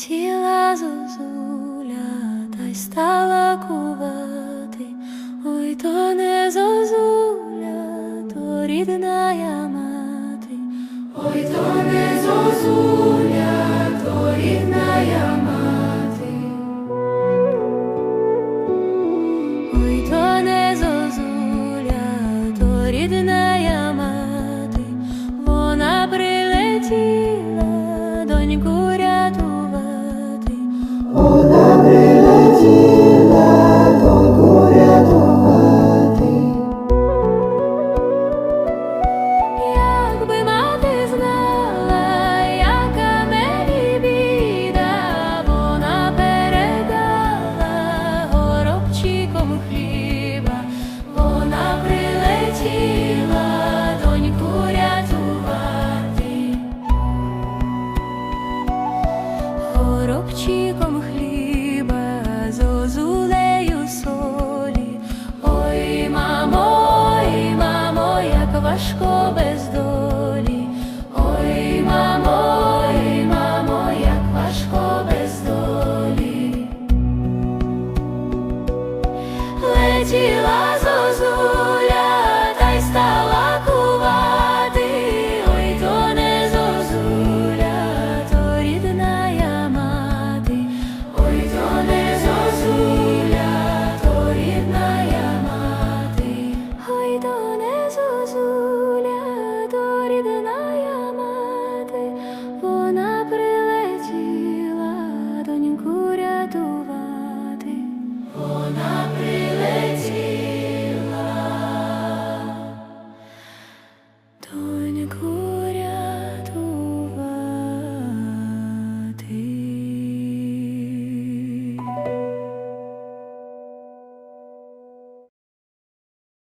Летіла зозуля та й стала кувати, ой то не зозуля, то рідна я мати, ой то не зозуля, то рідна я мати, ой то не зозуля, то рідна. копчиком хліба, з солі, ой, мамо, ой, мамо, як важко без долі, ой, мамо, ой, мамо, як важко без долі. Летіла моя мати, вона прилетіла, доньку рятувати, вона прилетіла, доньку.